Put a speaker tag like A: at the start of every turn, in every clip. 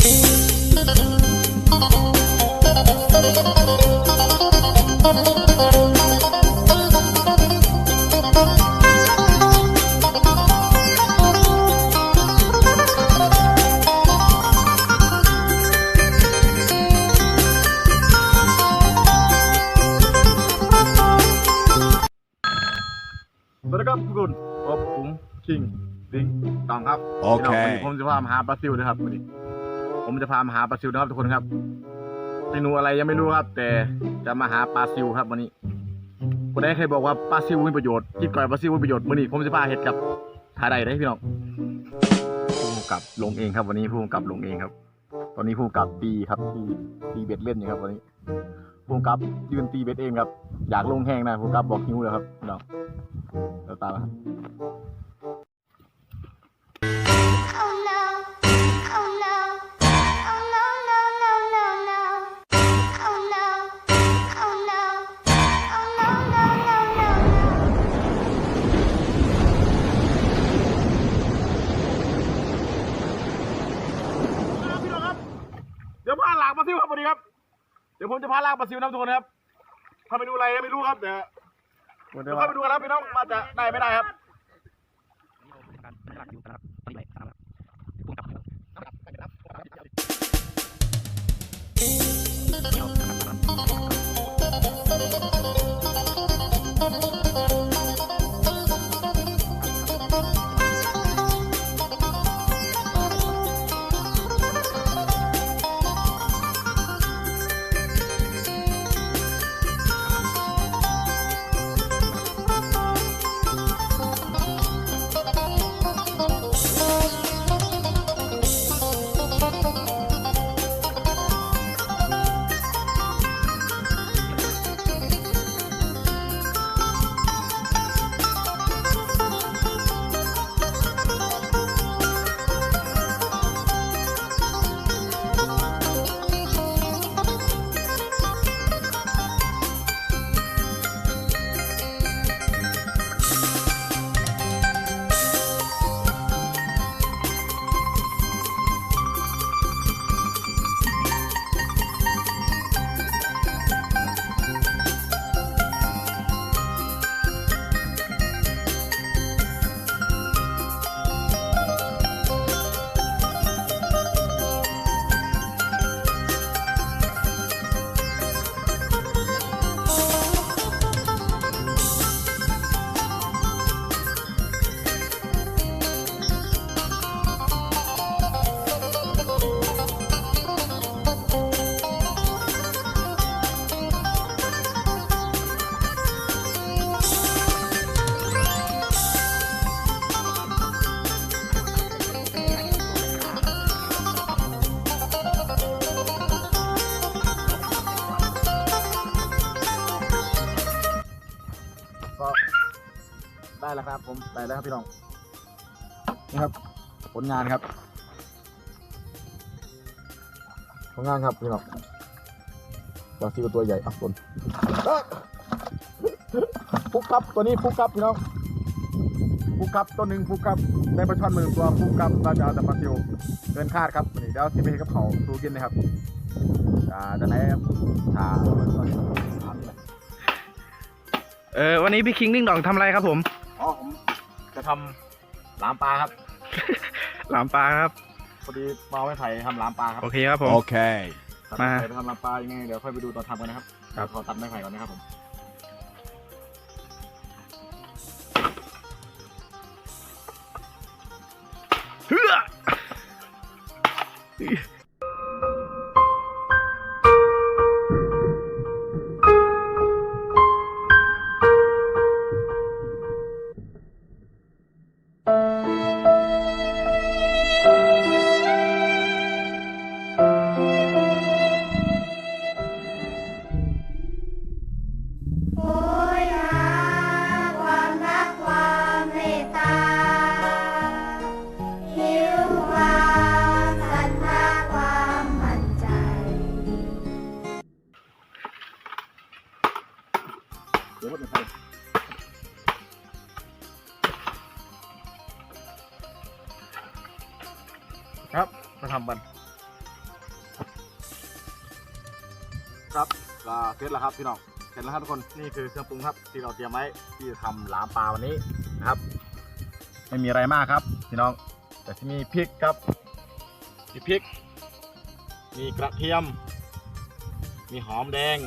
A: สวัสดีครับทุกคนพบผมคิงดิงตองครับ
B: โอเค
A: พี่น้งวันนี้ผมจะพามาหาปลาซิวนะครับวันนี้ ผมจะพามาหาปลาซิวนะครับทุกคนครับเมนูอะไรยังไม่รู้ครับ แต่จะมาหาปลาซิวครับวันนี้คนใดเคยบอกว่าปลาซิวมีประโยชน์กินก่อยปลาซิวมีประโยชน์วันนี้ผมจะพาเห็ดกับทาใดได้พี่น้องผู้กับลงเองครับ วันนี้ผู้กับลงเองครับ ตอนนี้ผู้กับตีครับตีตีเบ็ดเล่นอยู่ครับวันนี้ผู้กับยืนตีเบ็ดเองครับ อยากลงแห้งนะผู้กับบอกหิวเลยครับพี่น้องเดี๋ยวตามมาครับ เดี๋ยวผมจะพาลากปลาซิวนะทุกคนครับถ้าไม่รู้อะไรไม่รู้ครับเดี๋ยวเดี๋ยวเข้าไปดูกันครับพี่น้องมาจะได้ไม่ได้ครับก็ ได้แล้วครับพี่น้องนี่ครับ ผลงานครับ ผลงานครับพี่น้องปลาซิวตัวใหญ่อะคนฟุกครับตัวนี้ฟุกครับพี่น้องฟุกครับตัวหนึ่งฟุกครับได้ปลาช่อนมือหนึ่งตัวฟุกครับเราจะเอาแต่ปลาซิวเกินคาดครับวันนี้เดี๋ยวสิไปกับเขาสู้กินนะครับอ่าจะไหนครับอ่าเออ
C: วันนี้พี่คิงดิ้งดองทำอะไรครับผม
A: ทำหลามปลาครับ
C: หลามปลาครับ
A: พอดีเมาไม่ไผ่ทำหลามปลาครับ
C: โอเคครับผม
B: Okay.
A: ตัด
C: มา
A: ไม้ไผ่ไปทำหลามปลายังไงเดี๋ยวค่อยไปดูตอนทำกันนะครับ
C: ครับ
A: ขอตัดไม้ไผ่ก่อนนะครับผม
C: เฮ้อ
A: แล้วครับพี่น้องเสร็จแล้วครับทุกคนนี่คือเครื่องปรุงครับที่เราเตรียมไว้ที่จะทำหลามปลาวันนี้นะครับไม่มีอะไรมากครับพี่น้อง แต่ที่มีพริกครับมีพริก มีกระเทียม มีหอมแดง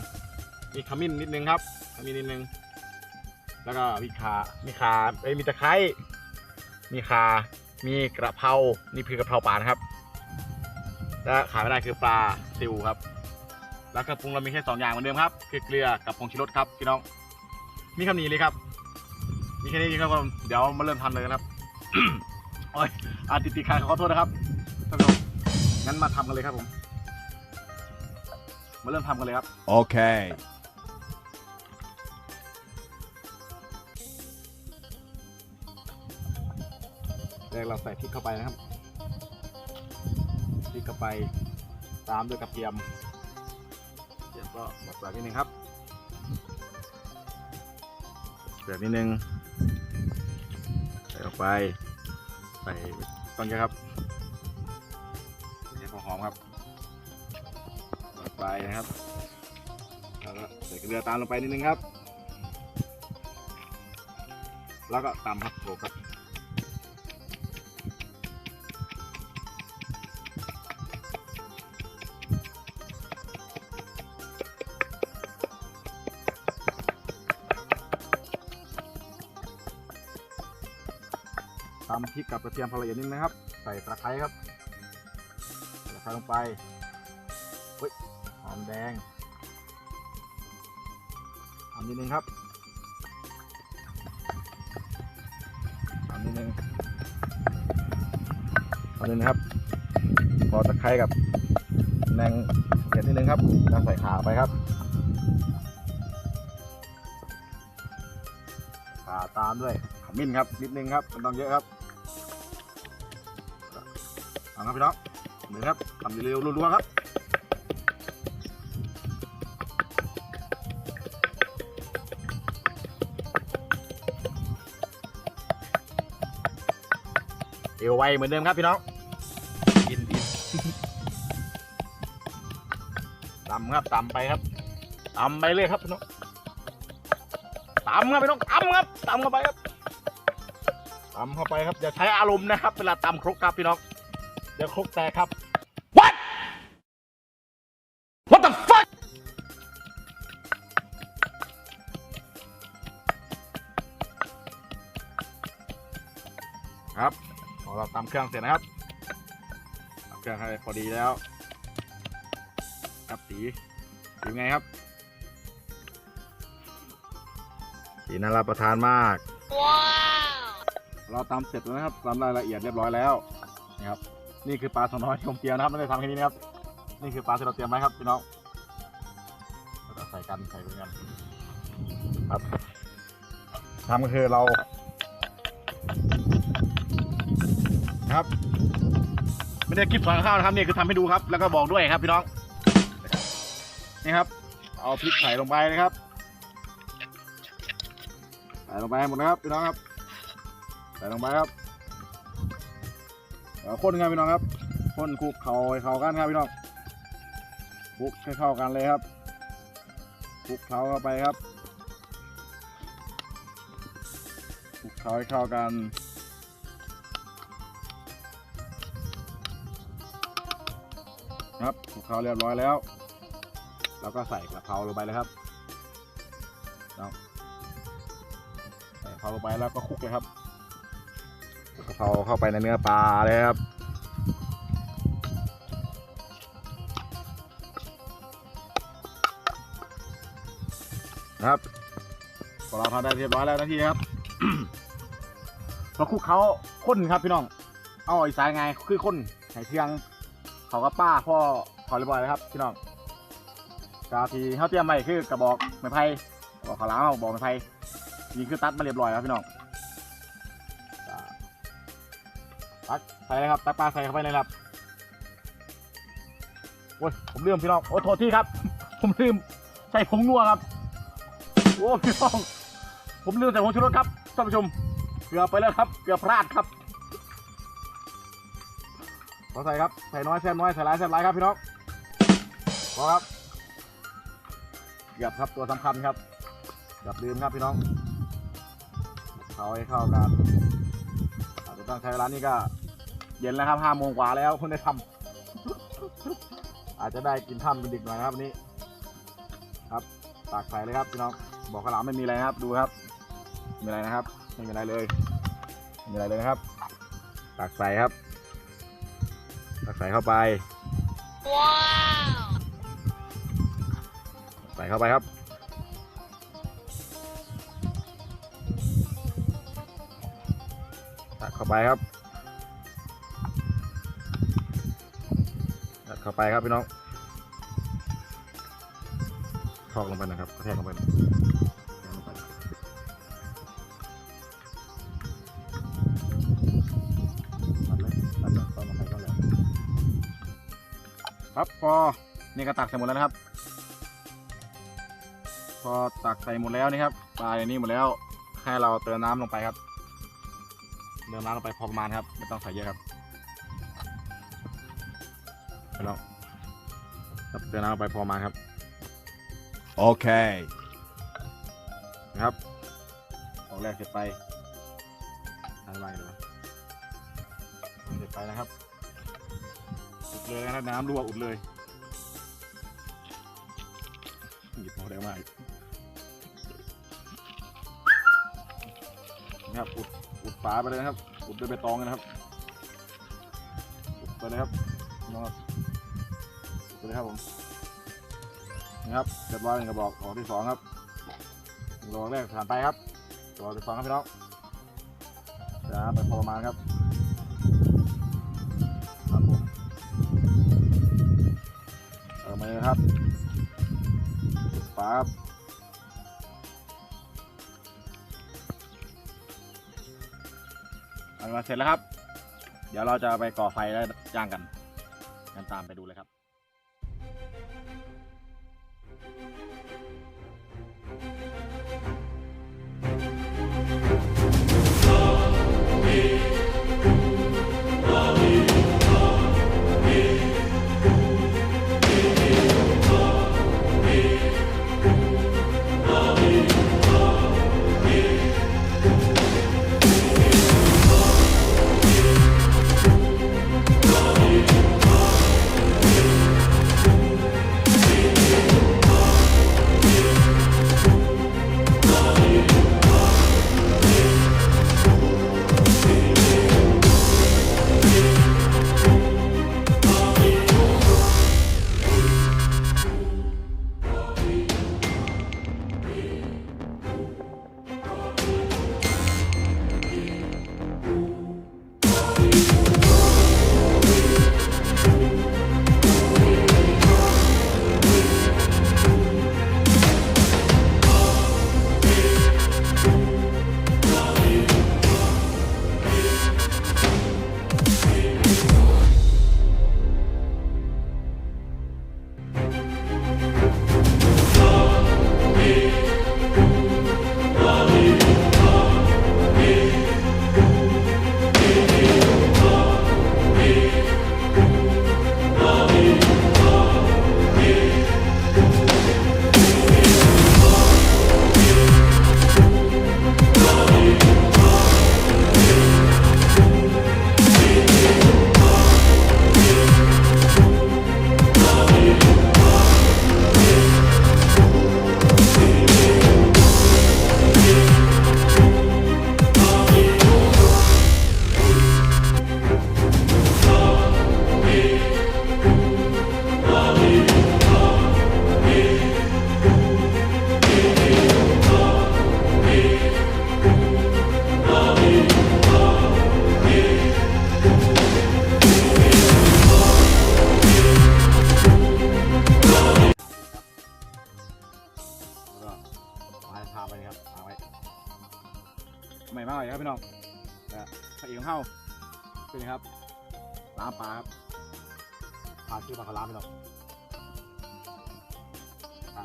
A: มีขมิ้นนิดนึงครับขมิ้นนิดนึง แล้วก็มีขามีขาเอ้ยมีตะไคร้มีขา มีกระเพรานี่คือกระเพราปลานะครับและขาดไม่ได้คือปลาซิวครับ แล้วเครื่องปรุงเรามีแค่สองอย่างเหมือนเดิมครับคือเกลือกับผงชูรสครับพี่น้องมีคำนี้เลยครับ มีแค่นี้จริงครับผมเดี๋ยวมาเริ่มทำเลยนะครับโอ้ยอาติดติดขัดขอโทษนะครับท่านผู้ชมงั้นมาทำกันเลยครับผมมาเริ่มทำกันเลยครับ
B: Okay.
A: แรกเราใส่พริกเข้าไปนะครับพริกเข้าไปตามด้วยกระเทียม เดี๋ยวก็หมดแบบนิดนึงครับเดือดนิดนึงใส่ลงไปใส่ต้นเยอะครับใส่หัวหอมครับลงไปนะครับแล้วก็ใส่เกลือตามลงไปนิดนึงครับ แล้วก็ตำครับโขลกครับ ตำพริกกับกระเทียมพอละเอียดนิดนะครับ ใส่ตะไคร้ครับตะไคร้ลงไปเฮ้ยหอมแดงหอมนิดนึงครับหอมนิดนึงหอมนิดนึงครับพอตะไคร้กับแมงเกล็ดนิดนึงครับแล้วใส่ขาไปครับขาตามด้วยขมิ้นครับนิดนึงครับไม่ต้องเยอะครับ เอาครับพี่น้องเหมือนครับทำเร็วๆรัวๆครับเอวไวเหมือนเดิมครับพี่น้องกินกินตำครับตำไปครับตำไปเลยครับพี่น้องตำครับพี่น้องตำครับตำเข้าไปครับตำเข้าไปครับอย่าใช้อารมณ์นะครับเวลาตำครกครับพี่น้อง ดี๋ยวครกแตกครับ What What the fuck ครับพอเราตำเครื่องเสร็จนะครับตำเครื่องให้พอดีแล้ว ครับสีสีไงครับสีน่ารับประทานมากเราตำเสร็จแล้วนะครับตำรายละเอียดเรียบร้อยแล้วนะครับ นี่คือปลาสองน้อยที่ผมเตรียมนะครับไม่ได้ทำแค่นี้นะครับ นี่คือปลาที่เราเตรียมไว้ครับพี่น้องเราจะใส่กันใส่ด้วยกันครับทำก็คือเรานะครับ ไม่ได้คลิปสอนข้าวนะครับนี่คือทำให้ดูครับ แล้วก็บอกด้วยครับพี่น้องนี่ครับ เอาพริกใส่ลงไปนะครับใส่ลงไปหมดนะครับพี่น้องครับใส่ลงไปครับ เดี๋ยวข้นกันพี่น้องครับข้นคลุกเขาให้เข้ากันครับพี่น้องคลุกให้เข้ากันเลยครับคลุกเขาเข้าไปครับคลุกเขาให้เข้ากันครับคลุกเขาเรียบร้อยแล้วแล้วก็ใส่กระเพราลงไปเลยครับใส่กระเพราลงไปแล้วก็คลุกเลยครับ เพราเข้าไปในเนื้อปลาเลยครับครับพอเราทำได้เรียบร้อยแล้วนาทีนะครับพอคุกเขาข้นครับพี่น้อง เอาอีสานไงคือข้นไห่เทียง เขาก็ป้าพ่อเขาเรียบร้อยแล้วครับพี่น้องกาทีเขาเตรียมไว้คือกระบอกไม้ไผ่กระบอกขาวลามเอาบอกไม้ไผ่นี่คือตัดมาเรียบร้อยแล้วพี่น้อง ตักใส่เลยครับตักปลาใส่เข้าไปเลยครับโอ้ยผมลืมพี่น้องโอ้โทษที่ครับ ผมลืมใส่ผงนัวครับโอ้พี่น้องผมลืมใส่ผงชูรสครับท่านผู้ชมเกือบไปแล้วครับเกือบพลาดครับขอใส่ครับใส่น้อยแซ่บน้อยใส่หลายแซ่บหลายครับพี่น้องพอครับกือบครับตัวสำคัญครับเกือลืมครับพี่น้องเขาให้เข้ากันอาจจะต้องใช้เวลานี้ก็ เย็นแล้วครับห้าโมงกว่าแล้วคุณได้ทำ อาจจะได้กินท่ำเป็นดึกหน่อยนะครับวันนี้ ครับตากใส่เลยครับพี่น้องบอกข้าวหลามไม่มีอะไรนะครับ ดูครับไม่มีอะไรนะครับไม่มีอะไรเลยไม่มีอะไรเลยนะครับตากใส่ครับตากใส่เข้าไปใส่เข้าไปครับตักเข้าไปครับ ตักเข้าไปครับพี่น้องทอกลงไปนะครับกระแทกลงไปนะกระแทกลงไปตัดเลยตัดตอนลงไปก็แล้วครับพอนี่ก็ตักเสร็จหมดแล้วนะครับ พอตักใส่หมดแล้วนี่ครับปลาในนี้หมดแล้วให้เราเติมน้ำลงไปครับเติมน้ำลงไปพอประมาณครับไม่ต้องใส่เยอะครับ ไปแล้วครับเติมน้ำลงไปพอประมาณครับ
B: Okay.
A: นะครับออกแรกเสร็จไปอะไรเลยวะเสร็จไปนะครับ อุดเลยนะครับน้ำรั่วอุดเลยหยิบพอได้มากนะครับ อุด อุดฝาไปเลยนะครับ อุดด้วยใบตองเลยนะครับ อุดไปเลยครับน้องครับอุ ดไปเลยครับผมนะครับเรียบร้อยหนึ่งกระบอกออกที่สองครับกระบอกแรกผ่านไปครับกระบอกที่สองครับพี่น้องจะไปพอประมาณครับครับผมเอามาเลยครับอุดฝาครับเอามาเสร็จแล้วครับ เดี๋ยวเราจะไปก่อไฟแล้วย่างกัน กันตามไปดูเลยครับ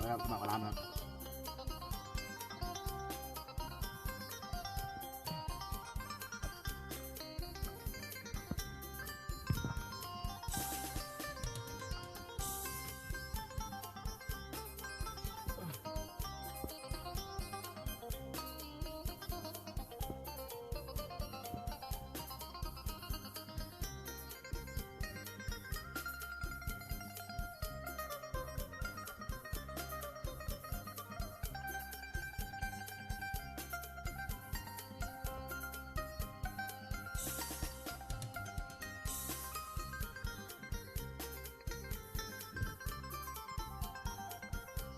A: ตามไว้ค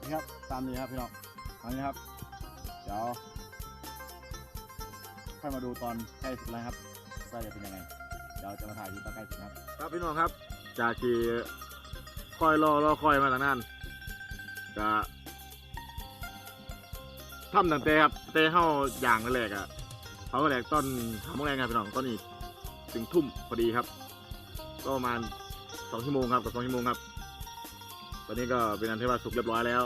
A: นะครับนี่ครับ ตามนี้ครับพี่น้องตามนี้ครับ เดี๋ยวค่อยมาดูตอนใกล้สุดแล้วครับว่าจะเป็นยังไง เดี๋ยวจะมาถ่ายดูตอนใกล้สุดครับ ครับพี่น้องครับ จากที่คอยรอรอคอยมาตั้งนานจะทำตั้งแต่ครับแต่เข้าอย่างแรกอะเขาก็แรกต้นทำโมแรงครับพี่น้องต้นนี้ถึงทุ่มพอดีครับ ก็ประมาณสองชั่วโมงครับกับสองชั่วโมงครับ ตอนนี้ก็เป็นอันที่ว่าสุกเรียบร้อยแล้ว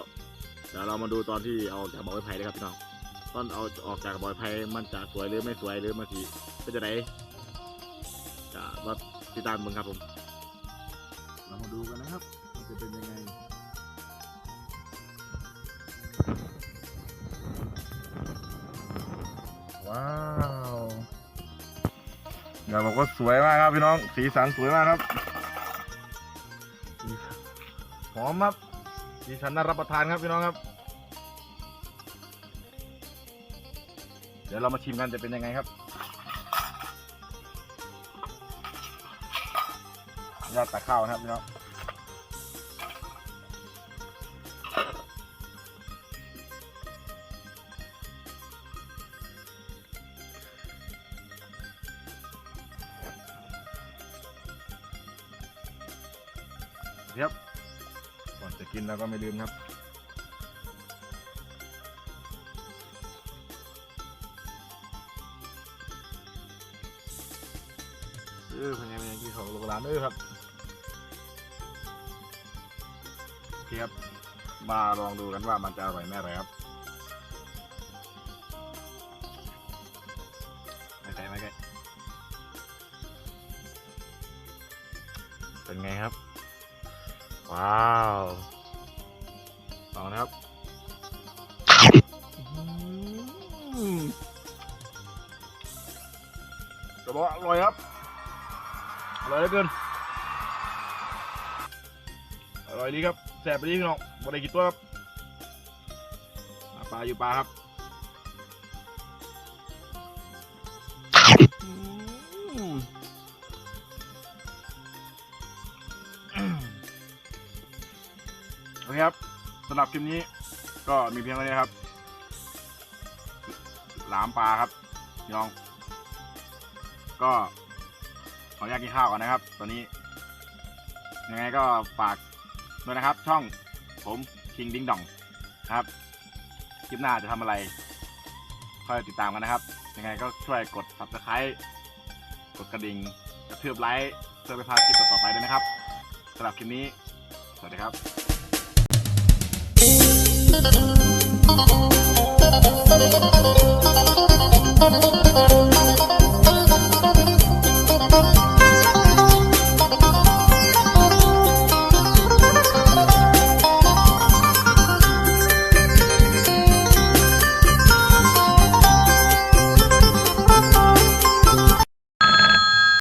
A: เดี๋ยวเรามาดูตอนที่เอาออกจากบ่อไม้ไผ่เลยครับพี่น้องตอนเอาออกจากบ่อไม้ไผ่มันจะสวยหรือไม่สวยหรือมันสีเป็นจะไหนจะมาติดตามมึงครับผม เรามาดูกันนะครับ มันจะเป็นยังไงว้าวอย่าบอกว่าสวยมากครับพี่น้อง สีสันสวยมากครับ อมครับดิฉันน่ารับประทานครับพี่น้องครับ เดี๋ยวเรามาชิมกันจะเป็นยังไงครับยอดตะข้าวนะครับพี่น้อง เราก็ไม่ลืมครับ เออเป็นไงเป็นไงที่ของโรงร้านเออครับเคครับ มาลองดูกันว่ามันจะอร่อยแม่ไรครับไม่ไกลไม่ไกลเป็นไงครับ ว้าว ร่อยครับอร่อยเหลือเกินอร่อยดีครับแซ่บไปดีพี่น้องบ่ได้กินตัวครับปลาอยู่ปลาครับโอเคครับสำหรับคลิปนี้ก็มีเพียงเท่านี้ครับ หลามปลาครับพี่น้อง ก็ ขออนุญาตกินข้าวก่อนนะครับ ตอนนี้ ยังไงก็ฝากด้วยนะครับ ช่องผมคิงดิงดองนะครับคลิปหน้าจะทำอะไรคอยติดตามกันนะครับ ยังไงก็ช่วยกด subscribe กดกระดิ่งกระเทือบไลค์เพื่อไปพลาดคลิปต่อไปด้วยนะครับสำหรับคลิปนี้ สวัสดีครับ